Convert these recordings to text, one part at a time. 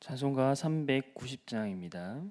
찬송가 390장입니다.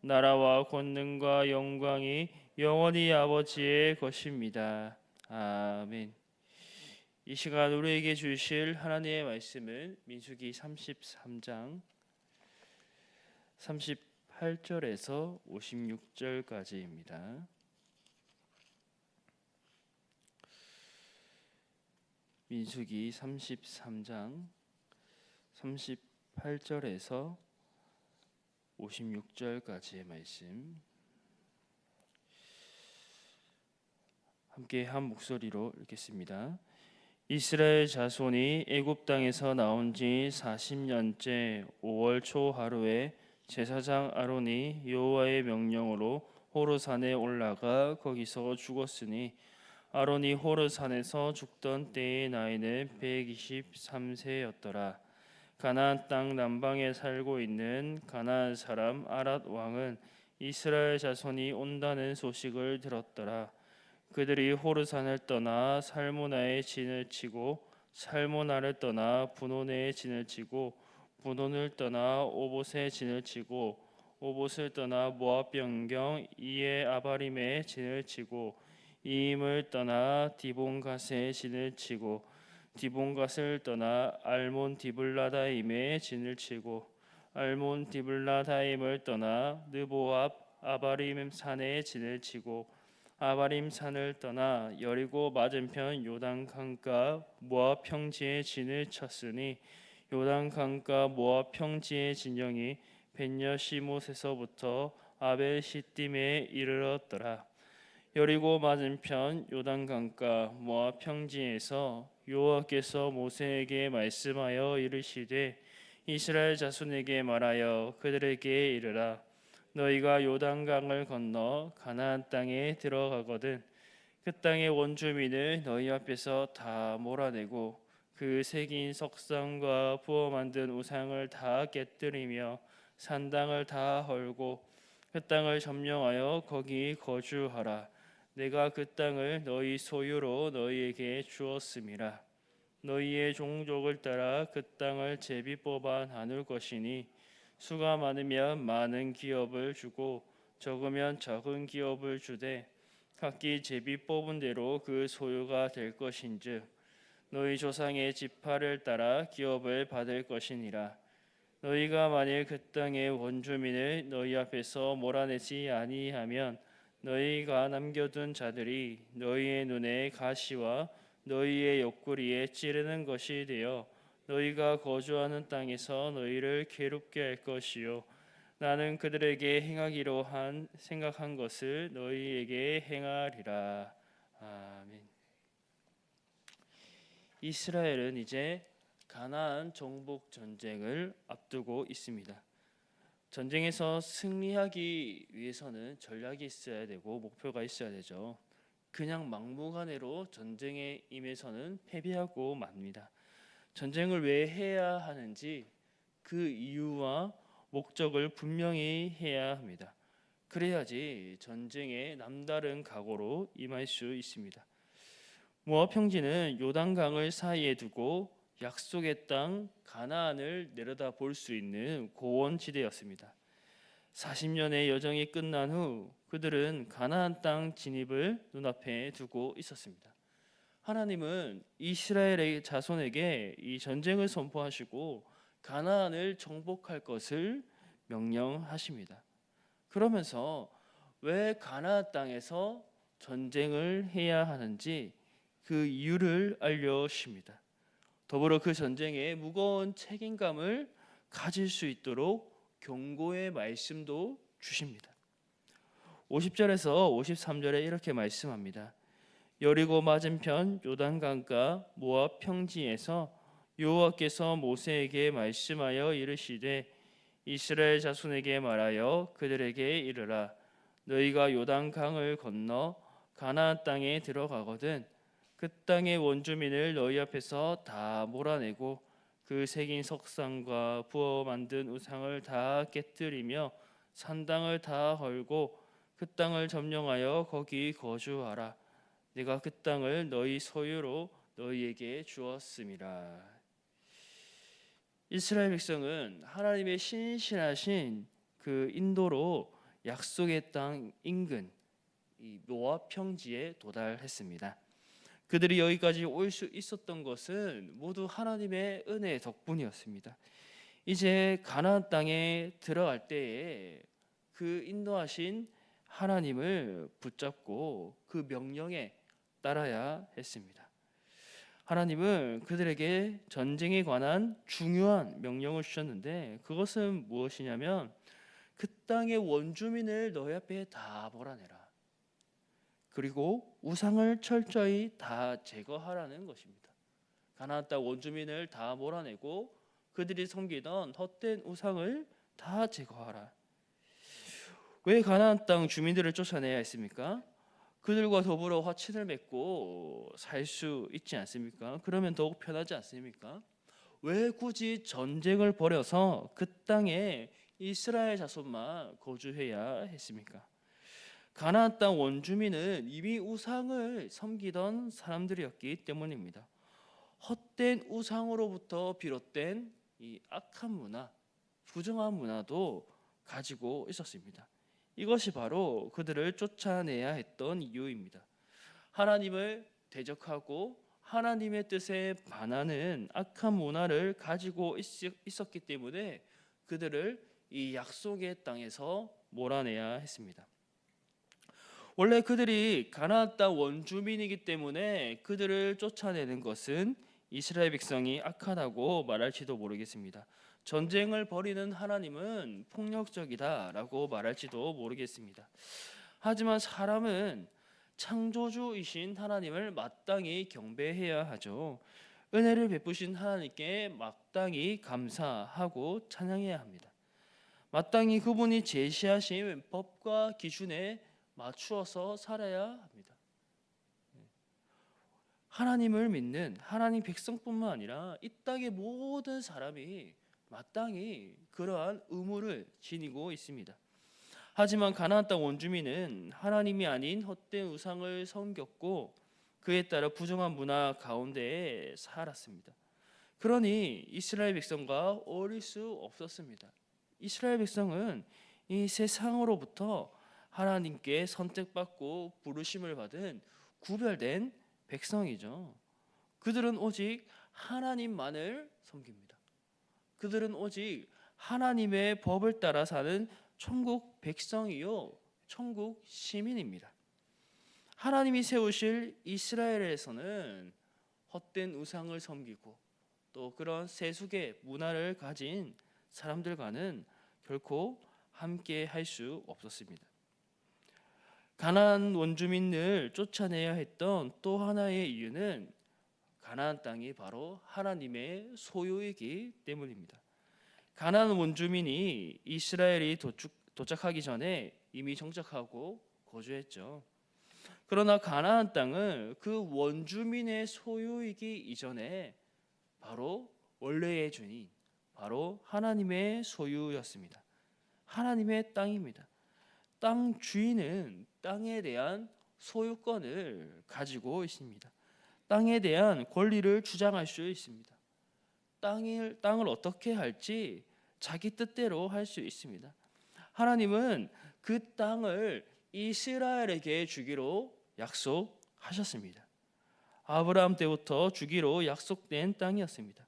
나라와 권능과 영광이 영원히 아버지의 것입니다. 아멘. 이 시간 우리에게 주실 하나님의 말씀은 민수기 33장 38절에서 56절까지입니다. 민수기 33장 38절에서 56절까지의 말씀 함께 한 목소리로 읽겠습니다. 이스라엘 자손이 애굽 땅에서 나온 지 40년째 5월 초 하루에 제사장 아론이 여호와의 명령으로 호르산에 올라가 거기서 죽었으니 아론이 호르산에서 죽던 때의 나이는 123세였더라. 가나안 땅 남방에 살고 있는 가나안 사람 아랏 왕은 이스라엘 자손이 온다는 소식을 들었더라. 그들이 호르산을 떠나 살모나의 진을 치고 살모나를 떠나 분온의 진을 치고 분온을 떠나 오봇의 진을 치고 오봇을 떠나 모압 변경 이에 아바림의 진을 치고 이임을 떠나 디본갓의 진을 치고 디본갓을 떠나 알몬 디블라다임의 진을 치고 알몬 디블라다임을 떠나 느보압 아바림 산의 진을 치고 아바림 산을 떠나 여리고 맞은편 요단 강가 모압 평지의 진을 쳤으니 요단 강가 모압 평지의 진영이 벤여 시못에서부터 아벨 시딤에 이르렀더라. 여리고 맞은편 요단 강가 모압 평지에서 여호와께서 모세에게 말씀하여 이르시되 이스라엘 자손에게 말하여 그들에게 이르라. 너희가 요단강을 건너 가나안 땅에 들어가거든 그 땅의 원주민을 너희 앞에서 다 몰아내고 그 새긴 석상과 부어 만든 우상을 다 깨뜨리며 산당을 다 헐고 그 땅을 점령하여 거기 거주하라 내가 그 땅을 너희 소유로 너희에게 주었음이라 너희의 종족을 따라 그 땅을 제비 뽑아 나눌 것이니 수가 많으면 많은 기업을 주고 적으면 적은 기업을 주되 각기 제비 뽑은 대로 그 소유가 될 것인즉 너희 조상의 지파를 따라 기업을 받을 것이니라. 너희가 만일 그 땅의 원주민을 너희 앞에서 몰아내지 아니하면 너희가 남겨둔 자들이 너희의 눈에 가시와 너희의 옆구리에 찌르는 것이 되어 너희가 거주하는 땅에서 너희를 괴롭게 할 것이요 나는 그들에게 행하기로 한 생각한 것을 너희에게 행하리라 아멘. 이스라엘은 이제 가나안 정복 전쟁을 앞두고 있습니다. 전쟁에서 승리하기 위해서는 전략이 있어야 되고 목표가 있어야 되죠. 그냥 막무가내로 전쟁에 임해서는 패배하고 맙니다. 전쟁을 왜 해야 하는지 그 이유와 목적을 분명히 해야 합니다. 그래야지 전쟁에 남다른 각오로 임할 수 있습니다. 모압 평지는 요단강을 사이에 두고 약속의 땅 가나안을 내려다 볼 수 있는 고원 지대였습니다. 40년의 여정이 끝난 후 그들은 가나안 땅 진입을 눈앞에 두고 있었습니다. 하나님은 이스라엘의 자손에게 이 전쟁을 선포하시고 가나안을 정복할 것을 명령하십니다. 그러면서 왜 가나안 땅에서 전쟁을 해야 하는지 그 이유를 알려십니다. 더불어 그 전쟁에 무거운 책임감을 가질 수 있도록 경고의 말씀도 주십니다. 50절에서 53절에 이렇게 말씀합니다. 여리고 맞은편 요단강가 모압 평지에서 여호와께서 모세에게 말씀하여 이르시되 이스라엘 자손에게 말하여 그들에게 이르라 너희가 요단강을 건너 가나안 땅에 들어가거든 그 땅의 원주민을 너희 앞에서 다 몰아내고 그 새긴 석상과 부어 만든 우상을 다 깨뜨리며 산당을 다 헐고 그 땅을 점령하여 거기 거주하라. 내가 그 땅을 너희 소유로 너희에게 주었음이라. 이스라엘 백성은 하나님의 신실하신 그 인도로 약속의 땅 인근 이 모압 평지에 도달했습니다. 그들이 여기까지 올 수 있었던 것은 모두 하나님의 은혜 덕분이었습니다. 이제 가나안 땅에 들어갈 때에 그 인도하신 하나님을 붙잡고 그 명령에 따라야 했습니다. 하나님은 그들에게 전쟁에 관한 중요한 명령을 주셨는데 그것은 무엇이냐면 그 땅의 원주민을 너희 앞에 다 몰아내라. 그리고 우상을 철저히 다 제거하라는 것입니다. 가나안 땅 원주민을 다 몰아내고 그들이 섬기던 헛된 우상을 다 제거하라. 왜 가나안 땅 주민들을 쫓아내야 했습니까? 그들과 더불어 화친을 맺고 살 수 있지 않습니까? 그러면 더욱 편하지 않습니까? 왜 굳이 전쟁을 벌여서 그 땅에 이스라엘 자손만 거주해야 했습니까? 가나안 땅 원주민은 이미 우상을 섬기던 사람들이었기 때문입니다. 헛된 우상으로부터 비롯된 이 악한 문화, 부정한 문화도 가지고 있었습니다. 이것이 바로 그들을 쫓아내야 했던 이유입니다. 하나님을 대적하고 하나님의 뜻에 반하는 악한 문화를 가지고 있- 있었기 때문에 그들을 이 약속의 땅에서 몰아내야 했습니다. 원래 그들이 가나안 땅 원주민이기 때문에 그들을 쫓아내는 것은 이스라엘 백성이 악하다고 말할지도 모르겠습니다. 전쟁을 벌이는 하나님은 폭력적이다라고 말할지도 모르겠습니다. 하지만 사람은 창조주이신 하나님을 마땅히 경배해야 하죠. 은혜를 베푸신 하나님께 마땅히 감사하고 찬양해야 합니다. 마땅히 그분이 제시하신 법과 기준에 맞추어서 살아야 합니다. 하나님을 믿는 하나님 백성뿐만 아니라 이 땅의 모든 사람이 마땅히 그러한 의무를 지니고 있습니다. 하지만 가나안 땅 원주민은 하나님이 아닌 헛된 우상을 섬겼고 그에 따라 부정한 문화 가운데 살았습니다. 그러니 이스라엘 백성과 어릴 수 없었습니다. 이스라엘 백성은 이 세상으로부터 하나님께 선택받고 부르심을 받은 구별된 백성이죠. 그들은 오직 하나님만을 섬깁니다. 그들은 오직 하나님의 법을 따라 사는 천국 백성이요, 천국 시민입니다. 하나님이 세우실 이스라엘에서는 헛된 우상을 섬기고 또 그런 세속의 문화를 가진 사람들과는 결코 함께 할 수 없었습니다. 가나안 원주민을 쫓아내야 했던 또 하나의 이유는 가나안 땅이 바로 하나님의 소유이기 때문입니다. 가나안 원주민이 이스라엘이 도축, 도착 하기 전에 이미 정착하고 거주했죠. 그러나 가나안 땅은 그 원주민의 소유이기 이전에 바로 원래의 주인, 바로 하나님의 소유였습니다. 하나님의 땅입니다. 땅 주인은 땅에 대한 소유권을 가지고 있습니다. 땅에 대한 권리를 주장할 수 있습니다. 땅을 땅을 어떻게 할지 자기 뜻대로 할 수 있습니다. 하나님은 그 땅을 이스라엘에게 주기로 약속하셨습니다. 아브라함 때부터 주기로 약속된 땅이었습니다.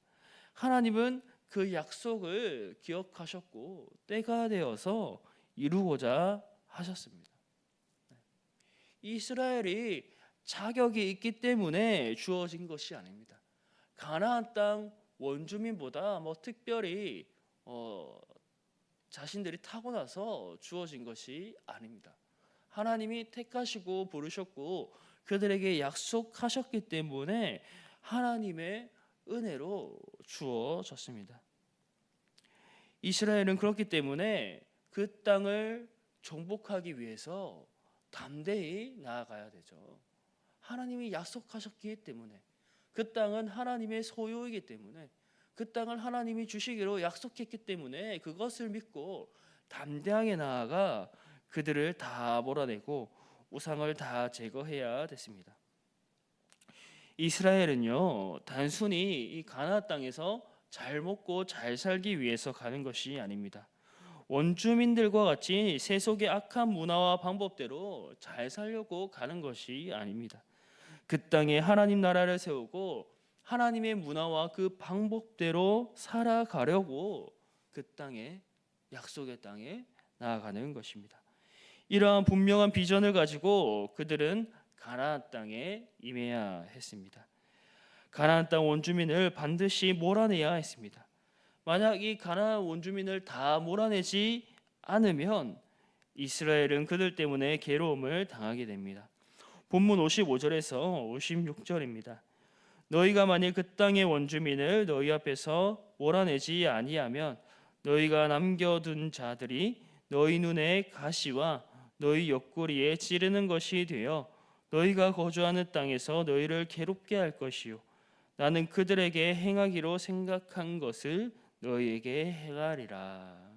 하나님은 그 약속을 기억하셨고 때가 되어서 이루고자 하셨습니다. 이스라엘이 자격이 있기 때문에 주어진 것이 아닙니다. 가나안 땅 원주민보다 뭐 특별히 어, 자신들이 타고나서 주어진 것이 아닙니다. 하나님이 택하시고 부르셨고 그들에게 약속하셨기 때문에 하나님의 은혜로 주어졌습니다. 이스라엘은 그렇기 때문에 그 땅을 정복하기 위해서 담대히 나아가야 되죠. 하나님이 약속하셨기 때문에 그 땅은 하나님의 소유이기 때문에 그 땅을 하나님이 주시기로 약속했기 때문에 그것을 믿고 담대하게 나아가 그들을 다 몰아내고 우상을 다 제거해야 됐습니다. 이스라엘은요 단순히 이 가나안 땅에서 잘 먹고 잘 살기 위해서 가는 것이 아닙니다. 원주민들과 같이 세속의 악한 문화와 방법대로 잘 살려고 가는 것이 아닙니다. 그 땅에 하나님 나라를 세우고 하나님의 문화와 그 방법대로 살아가려고 그 땅에 약속의 땅에 나아가는 것입니다. 이러한 분명한 비전을 가지고 그들은 가나안 땅에 임해야 했습니다. 가나안 땅 원주민을 반드시 몰아내야 했습니다. 만약 이 가나안 원주민을 다 몰아내지 않으면 이스라엘은 그들 때문에 괴로움을 당하게 됩니다. 본문 55절에서 56절입니다. 너희가 만일 그 땅의 원주민을 너희 앞에서 몰아내지 아니하면 너희가 남겨둔 자들이 너희 눈에 가시와 너희 옆구리에 찌르는 것이 되어 너희가 거주하는 땅에서 너희를 괴롭게 할 것이요 나는 그들에게 행하기로 생각한 것을 너희에게 행하리라.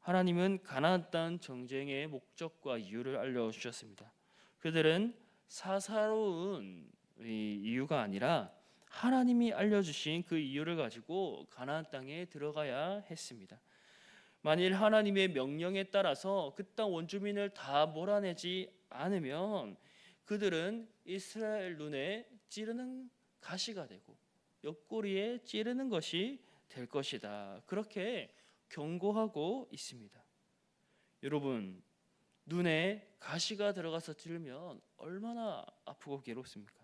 하나님은 가나안 땅 정쟁의 목적과 이유를 알려 주셨습니다. 그들은 사사로운 이 이유가 아니라 하나님이 알려주신 그 이유를 가지고 가나안 땅에 들어가야 했습니다. 만일 하나님의 명령에 따라서 그 땅 원주민을 다 몰아내지 않으면 그들은 이스라엘 눈에 찌르는 가시가 되고 옆구리에 찌르는 것이 될 것이다. 그렇게 경고하고 있습니다. 여러분 눈에 가시가 들어가서 찌르면 얼마나 아프고 괴롭습니까?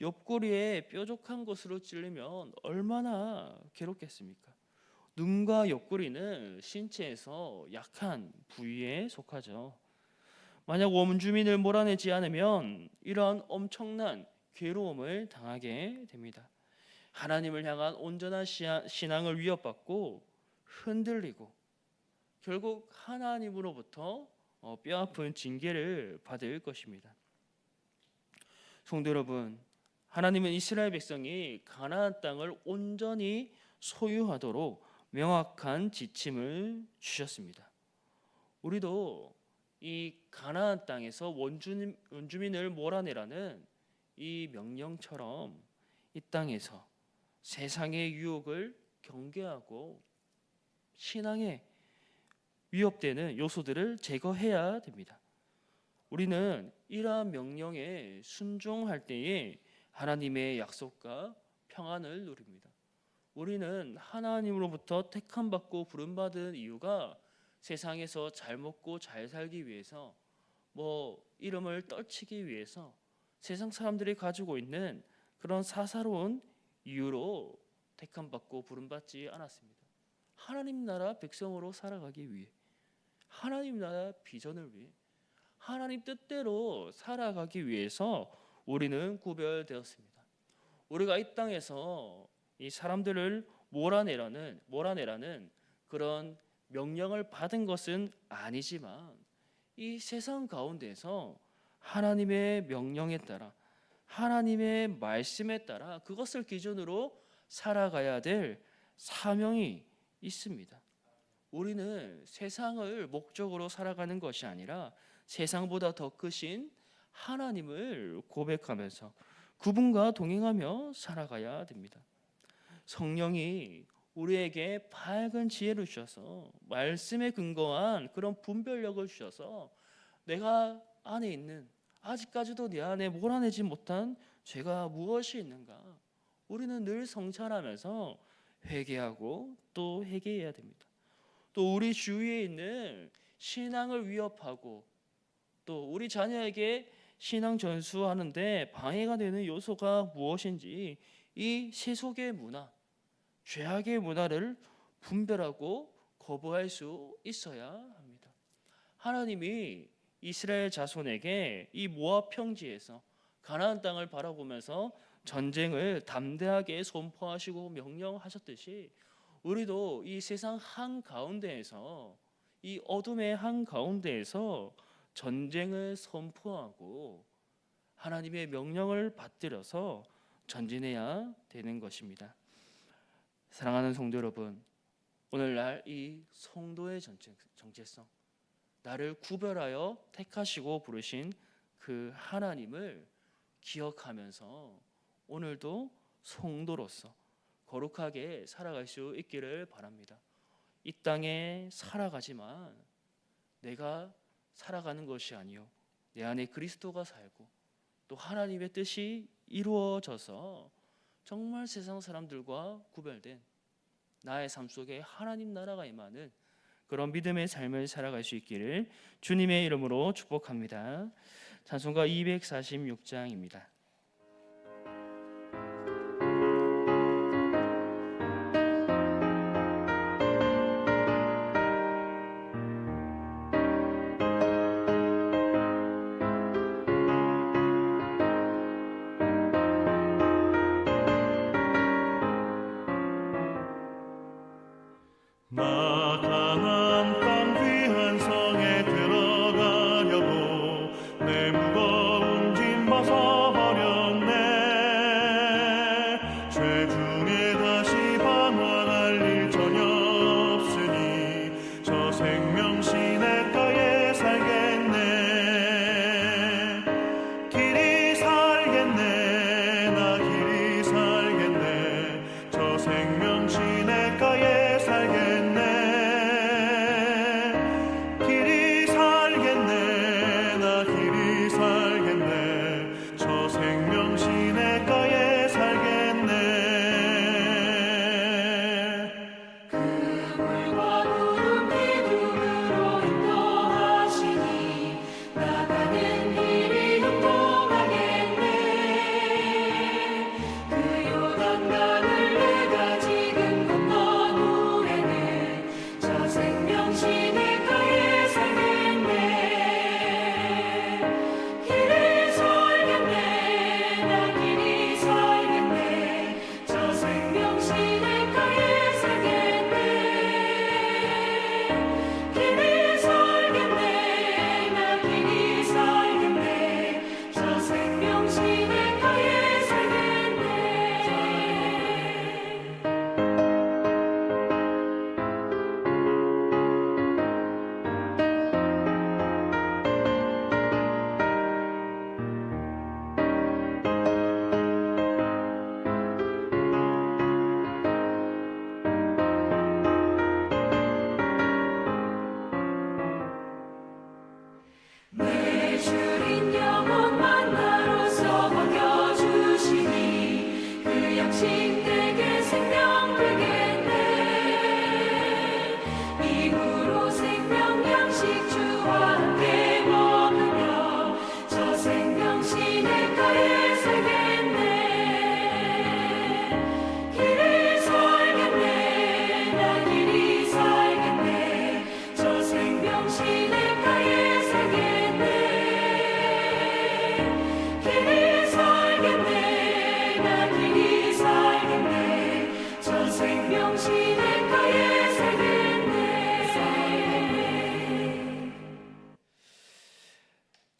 옆구리에 뾰족한 곳으로 찔리면 얼마나 괴롭겠습니까? 눈과 옆구리는 신체에서 약한 부위에 속하죠. 만약 원주민을 몰아내지 않으면 이러한 엄청난 괴로움을 당하게 됩니다. 하나님을 향한 온전한 신앙을 위협받고 흔들리고 결국 하나님으로부터 어, 뼈아픈 징계를 받을 것입니다. 성도 여러분, 하나님은 이스라엘 백성이 가나안 땅을 온전히 소유하도록 명확한 지침을 주셨습니다. 우리도 이 가나안 땅에서 원주민, 원주민을 몰아내라는 이 명령처럼 이 땅에서 세상의 유혹을 경계하고 신앙에 위협되는 요소들을 제거해야 됩니다. 우리는 이러한 명령에 순종할 때에 하나님의 약속과 평안을 누립니다. 우리는 하나님으로부터 택함 받고 부름 받은 이유가 세상에서 잘 먹고 잘 살기 위해서 뭐 이름을 떨치기 위해서 세상 사람들이 가지고 있는 그런 사사로운 이유로 택함 받고 부름 받지 않았습니다. 하나님 나라 백성으로 살아가기 위해 하나님 나라 비전을 위해 하나님 뜻대로 살아가기 위해서 우리는 구별되었습니다. 우리가 이 땅에서 이 사람들을 몰아내라는 몰아내라는 그런 명령을 받은 것은 아니지만 이 세상 가운데서 하나님의 명령에 따라 하나님의 말씀에 따라 그것을 기준으로 살아가야 될 사명이 있습니다. 우리는 세상을 목적으로 살아가는 것이 아니라 세상보다 더 크신 하나님을 고백하면서 그분과 동행하며 살아가야 됩니다. 성령이 우리에게 밝은 지혜를 주셔서 말씀에 근거한 그런 분별력을 주셔서 내가 안에 있는 아직까지도 내 안에 몰아내지 못한 죄가 무엇이 있는가? 우리는 늘 성찰하면서 회개하고 또 회개해야 됩니다. 또 우리 주위에 있는 신앙을 위협하고 또 우리 자녀에게 신앙 전수하는데 방해가 되는 요소가 무엇인지 이 세속의 문화, 죄악의 문화를 분별하고 거부할 수 있어야 합니다. 하나님이 이스라엘 자손에게 이 모압 평지에서 가나안 땅을 바라보면서 전쟁을 담대하게 선포하시고 명령하셨듯이 우리도 이 세상 한 가운데에서 이 어둠의 한 가운데에서 전쟁을 선포하고 하나님의 명령을 받들어서 전진해야 되는 것입니다. 사랑하는 성도 여러분, 오늘날 이 성도의 정체성, 나를 구별하여 택하시고 부르신 그 하나님을 기억하면서 오늘도 성도로서 거룩하게 살아갈 수 있기를 바랍니다. 이 땅에 살아가지만 내가 살아가는 것이 아니요 내 안에 그리스도가 살고 또 하나님의 뜻이 이루어져서 정말 세상 사람들과 구별된 나의 삶 속에 하나님 나라가 임하는 그런 믿음의 삶을 살아갈 수 있기를 주님의 이름으로 축복합니다. 찬송가 246장입니다.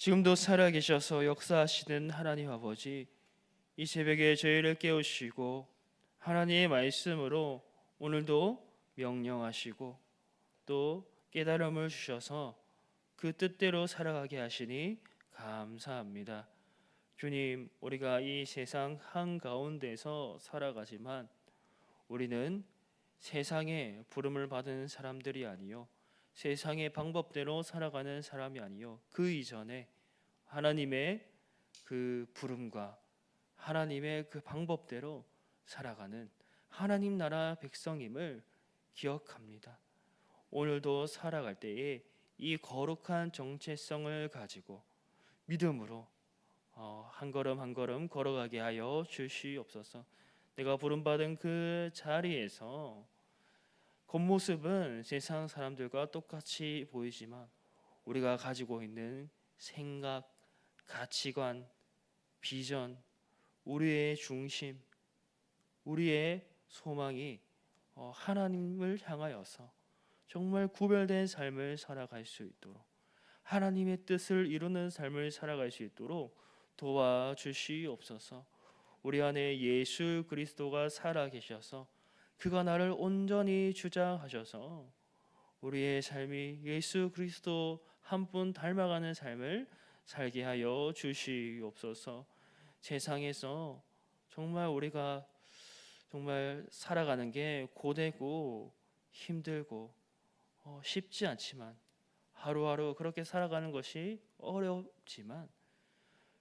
지금도 살아계셔서 역사하시는 하나님 아버지 이 새벽에 저희를 깨우시고 하나님의 말씀으로 오늘도 명령하시고 또 깨달음을 주셔서 그 뜻대로 살아가게 하시니 감사합니다. 주님, 우리가 이 세상 한가운데서 살아가지만 우리는 세상의 부름을 받은 사람들이 아니요 세상의 방법대로 살아가는 사람이 아니요 그 이전에 하나님의 그 부름과 하나님의 그 방법대로 살아가는 하나님 나라 백성임을 기억합니다. 오늘도 살아갈 때에 이 거룩한 정체성을 가지고 믿음으로 어, 한 걸음 한 걸음 걸어가게 하여 주시옵소서. 내가 부름받은 그 자리에서 겉모습은 세상 사람들과 똑같이 보이지만 우리가 가지고 있는 생각, 가치관, 비전, 우리의 중심, 우리의 소망이 어, 하나님을 향하여서 정말 구별된 삶을 살아갈 수 있도록 하나님의 뜻을 이루는 삶을 살아갈 수 있도록 도와주시옵소서. 우리 안에 예수 그리스도가 살아 계셔서 그가 나를 온전히 주장하셔서 우리의 삶이 예수 그리스도 한 분 닮아가는 삶을 살게 하여 주시옵소서. 세상에서 정말 우리가 정말 살아가는 게 고되고 힘들고 어, 쉽지 않지만 하루하루 그렇게 살아가는 것이 어렵지만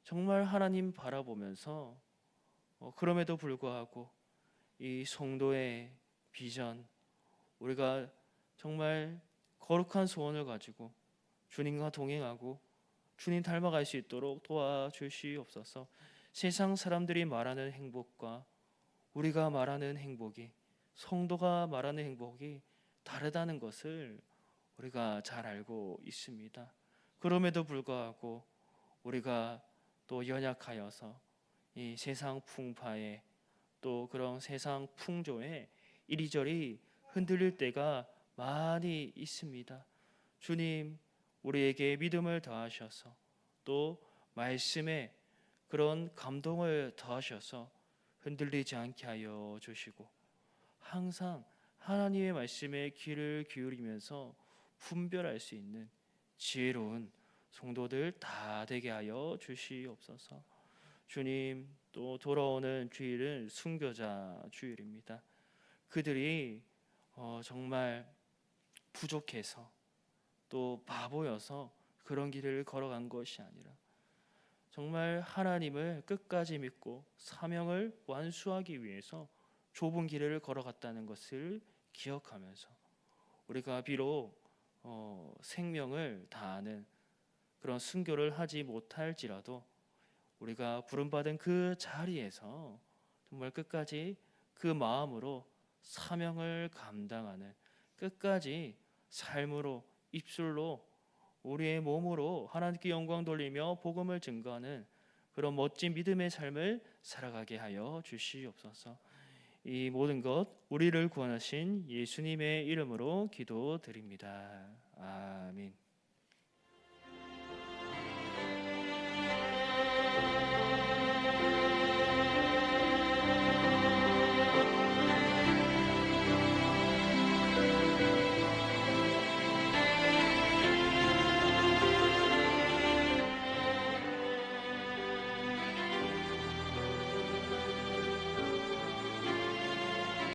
정말 하나님 바라보면서 어, 그럼에도 불구하고 이 성도의 비전 우리가 정말 거룩한 소원을 가지고 주님과 동행하고 주님 닮아갈 수 있도록 도와주시옵소서. 세상 사람들이 말하는 행복과 우리가 말하는 행복이 성도가 말하는 행복이 다르다는 것을 우리가 잘 알고 있습니다. 그럼에도 불구하고 우리가 또 연약하여서 이 세상 풍파에 또 그런 세상 풍조에 이리저리 흔들릴 때가 많이 있습니다. 주님, 우리에게 믿음을 더하셔서 또 말씀에 그런 감동을 더하셔서 흔들리지 않게 하여 주시고 항상 하나님의 말씀에 귀를 기울이면서 분별할 수 있는 지혜로운 성도들 다 되게 하여 주시옵소서. 주님 또 돌아오는 주일은 순교자 주일입니다. 그들이 어, 정말 부족해서 또 바보여서 그런 길을 걸어간 것이 아니라 정말 하나님을 끝까지 믿고 사명을 완수하기 위해서 좁은 길을 걸어갔다는 것을 기억하면서 우리가 비록 어, 생명을 다하는 그런 순교를 하지 못할지라도 우리가 부름받은 그 자리에서 정말 끝까지 그 마음으로 사명을 감당하는 끝까지 삶으로 입술로 우리의 몸으로 하나님께 영광 돌리며 복음을 증거하는 그런 멋진 믿음의 삶을 살아가게 하여 주시옵소서. 이 모든 것 우리를 구원하신 예수님의 이름으로 기도드립니다. 아멘.